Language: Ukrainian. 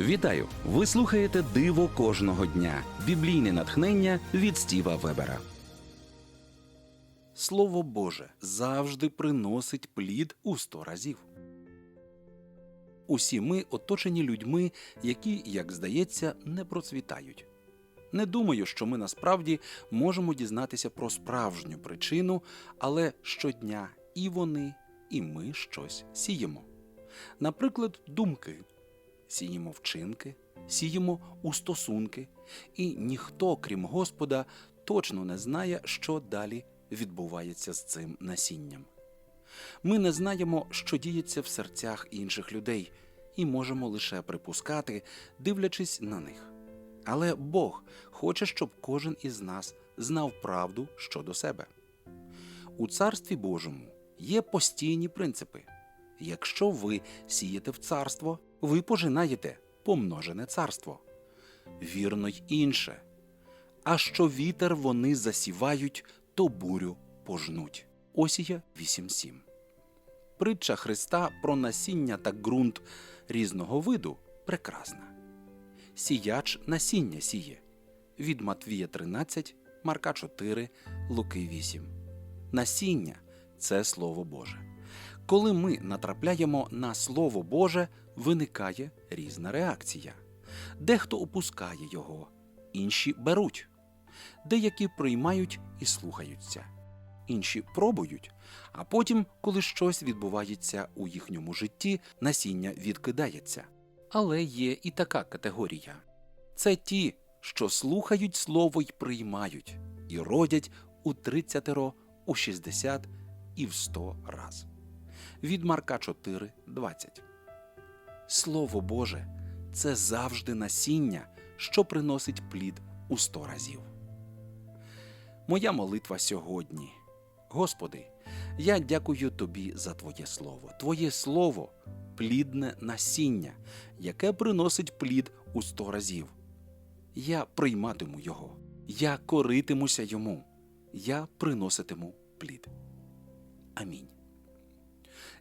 Вітаю! Ви слухаєте Диво кожного дня. Біблійне натхнення від Стіва Вебера. Слово Боже завжди приносить плід у сто разів. Усі ми оточені людьми, які, як здається, не процвітають. Не думаю, що ми насправді можемо дізнатися про справжню причину, але щодня і вони, і ми щось сіємо. Наприклад, думки сіємо вчинки, сіємо у стосунки, і ніхто, крім Господа, точно не знає, що далі відбувається з цим насінням. Ми не знаємо, що діється в серцях інших людей, і можемо лише припускати, дивлячись на них. Але Бог хоче, щоб кожен із нас знав правду щодо себе. У Царстві Божому є постійні принципи. Якщо ви сієте в царство, ви пожинаєте помножене царство. Вірно й інше. А що вітер вони засівають, то бурю пожнуть. Осія 8.7. Притча Христа про насіння та ґрунт різного виду прекрасна. Сіяч насіння сіє. Від Матвія 13, Марка 4, Луки 8. Насіння це Слово Боже. Коли ми натрапляємо на Слово Боже, виникає різна реакція. Дехто опускає його, інші беруть, деякі приймають і слухаються, інші пробують, а потім, коли щось відбувається у їхньому житті, насіння відкидається. Але є і така категорія це ті, що слухають слово й приймають, і родять у 30, у 60 і в 100 раз. Від Марка 4, 20. Слово Боже це завжди насіння, що приносить плід у сто разів. Моя молитва сьогодні. Господи, я дякую Тобі за Твоє Слово. Твоє Слово плідне насіння, яке приносить плід у сто разів. Я прийматиму його, я коритимуся йому, я приноситиму плід. Амінь.